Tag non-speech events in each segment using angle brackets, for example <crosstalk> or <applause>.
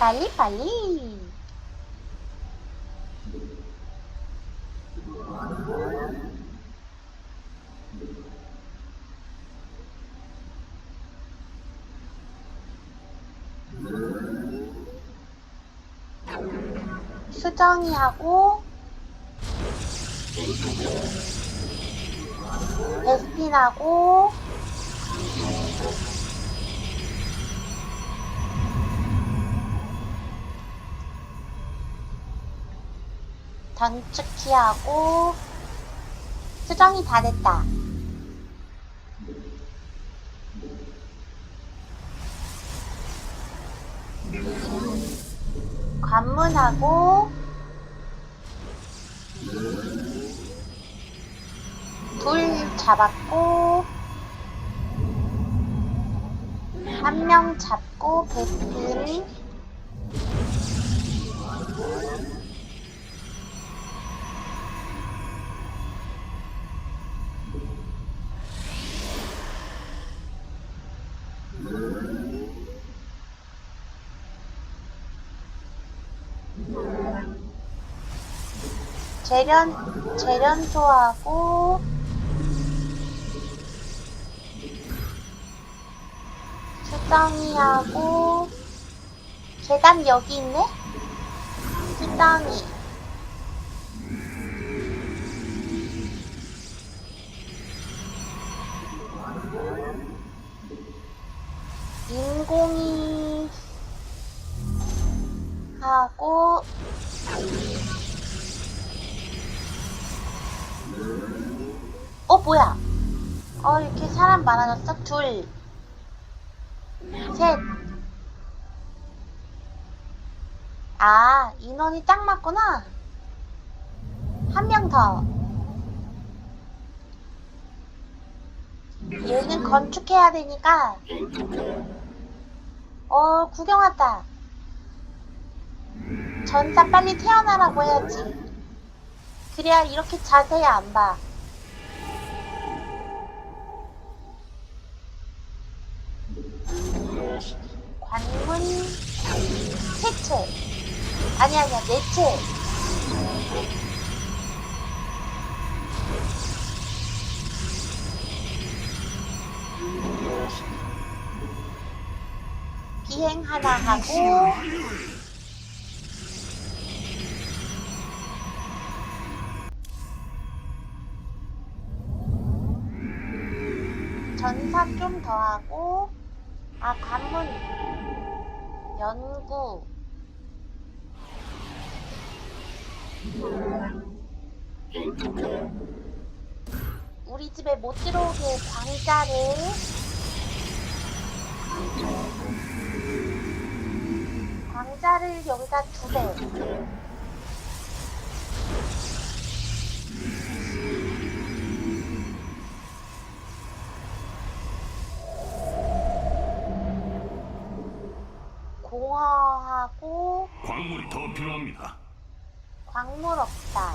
빨리 빨리. 수정이하고 베스핀하고 던츠키하고 수정이 다 됐다. 관문하고 둘 잡았고 한 명 잡고 베스핀 재련 재련소하고 수정이하고 계단 여기 있네? 수정이 인공이 하고 어 뭐야 어 이렇게 사람 많아졌어 둘 셋. 아, 인원이 딱 맞구나. 한 명 더. 얘는 건축해야 되니까. 어, 구경 왔다. 전사 빨리 태어나라고 해야지. 그래야 이렇게 자세히 안 봐. 관문 세채 아니 아니야 네채 비행 하나 하고 전사 좀 더 하고 아 관문 연구. 우리 집에 못 들어오게 광자를. 광자를 여기다 두대 광물 없다.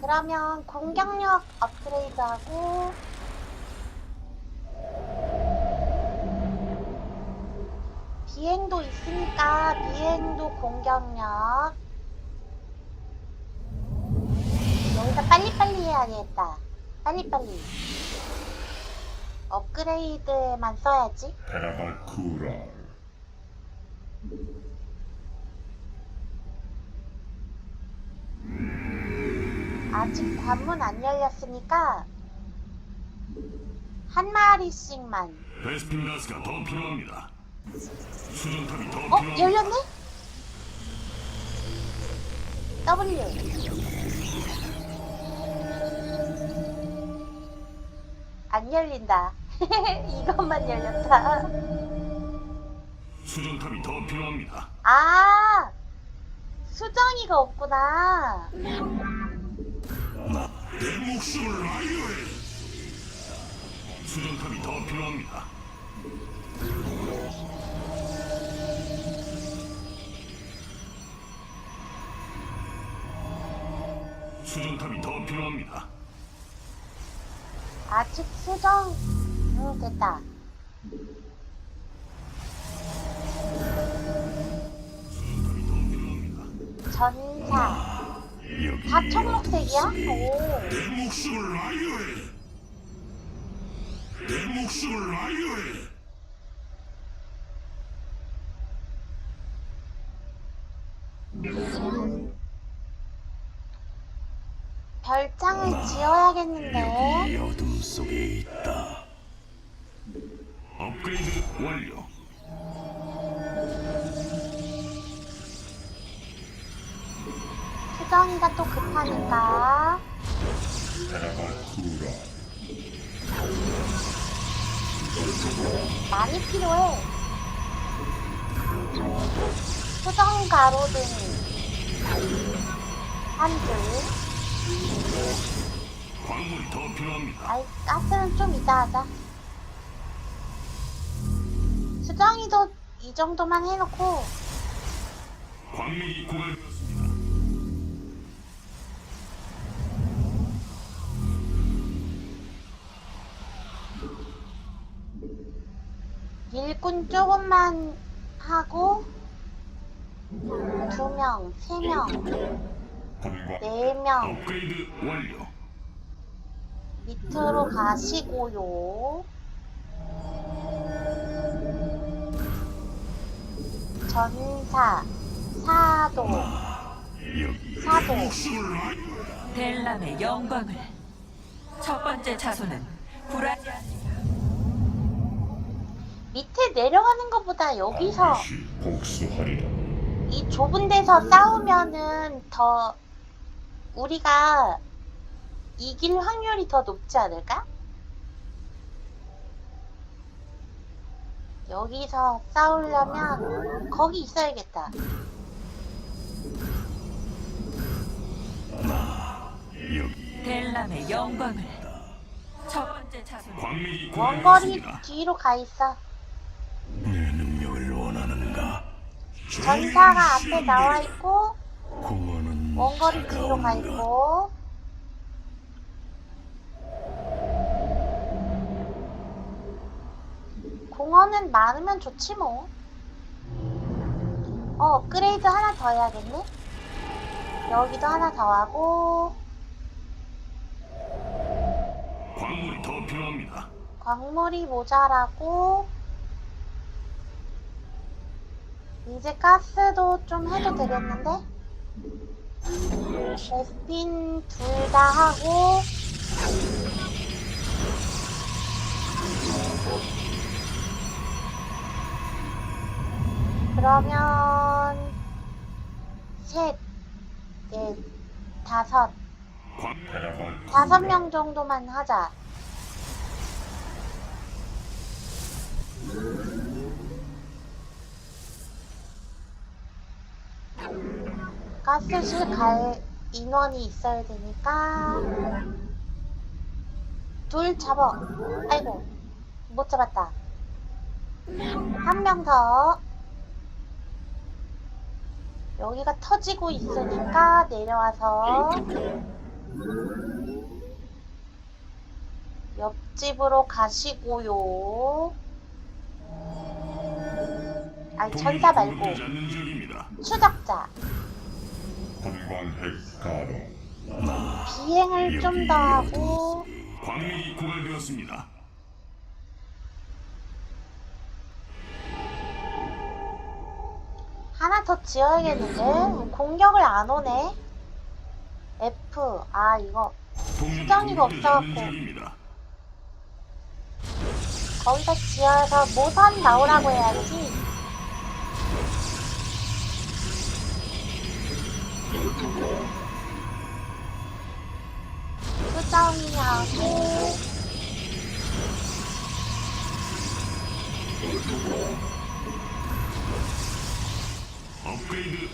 그러면 공격력 업그레이드하고 비행도 있으니까 비행도 공격력 여기서 빨리빨리 해야겠다. 빨리빨리. 업그레이드만 써야지. 페라바쿠라 아직 관문 안 열렸으니까 한 마리씩만. 베스핀 가스가 더 필요합니다. 수정탑이 더 어? 필요합니다. 열렸네? W. 안 열린다. <laughs> 이것만 열렸다. 수정탑이 더 필요합니다. 아, 수정이가 없구나. 내 목숨을 아이오해. 수정탑이 더 필요합니다. 수정탑이 더 필요합니다. 아직 수정. 응, 됐다. 전사. 다 청록색이야? 오. 내 목숨을 아유해. 내 목숨을 아유해. 별장을 지어야겠는데. 여기 어둠 속에 있다. 업그레이드 완료. 수정이가 또 급하니까. 많이 필요해. 수정 가로등 한 줄. 광물이 더 필요합니다. 아이, 가스는 좀 이따 하자. 수정이도 이 정도만 해놓고 광맥이 고갈되었습니다. 일꾼 조금만 하고 두 명, 세 명, 네명 업그레이드 완료. 밑으로 가시고요. 전사, 사도, 여기 사도. 델람의 영광을 첫 번째 자손은 굴하지 않으리라 밑에 내려가는 것보다 여기서 복수하리라. 이 좁은 데서 싸우면은 더 우리가 이길 확률이 더 높지 않을까? 여기서 싸우려면 거기 있어야겠다. 여기 델람의 영광을 첫 번째 자손은 광맥이 원거리 고갈되었습니다. 뒤로 가 있어. 내 능력을 원하는가? 전사가 앞에 나와 있고 원거리 뒤로 가? 있고 공원은 많으면 좋지 뭐. 어, 업그레이드 하나 더 해야겠네. 여기도 하나 더 하고 광물이 더 필요합니다. 광물이 모자라고 이제 가스도 좀 해도 되겠는데? 베스핀 둘 다 하고. 그러면 셋, 넷, 다섯, 광 다섯 명 정도만 하자. 가스실 갈 인원이 있어야 되니까 둘 잡아. 아이고 못 잡았다. 한 명 더. 여기가 터지고 있으니까 내려와서 옆집으로 가시고요. 아니 천사 말고. 추적자 분광 핵 가동 비행을 좀 더 하고 광맥이 고갈되었습니다. 하나 더 지어야겠는데 공격을 안 오네. F 아 이거 수정이가 없어갖고. 지역입니다. 거기다 지어서 모선 나오라고 해야지. 수정이하고 업그레이드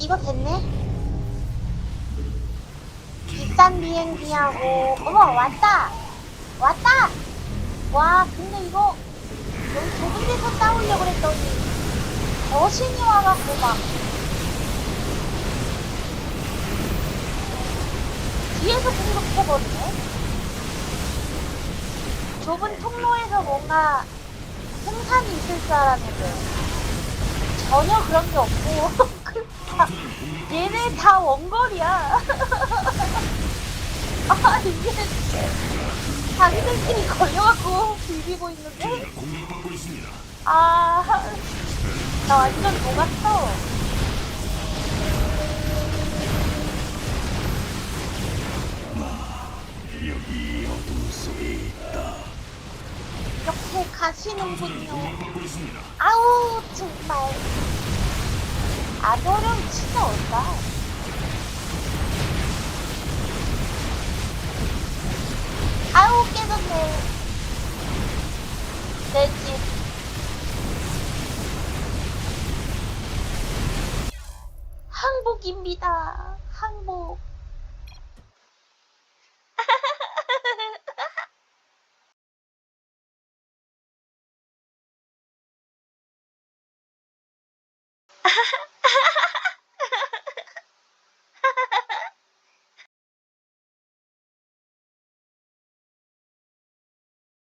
이거 됐네? 비싼 비행기하고. 어머 왔다! 왔다! 와 근데 이거 여기 좁은 데서 싸우려고 그랬더니 거신이 와갖고 막 뒤에서 공격해버리네 좁은 통로에서 뭔가 생산이 있을 줄 알았는데 전혀 그런 게 없고 <laughs> 다, 얘네 다 원거리야 <laughs> 아 이게 자기들끼리 걸려갖고 비비고 있는데. 아, 나 완전 녹았어. 이렇게 가시는군요. 아우, 정말. 아도령 진짜 어다 아우, 깨졌네. 내 집. 항복입니다. 항복.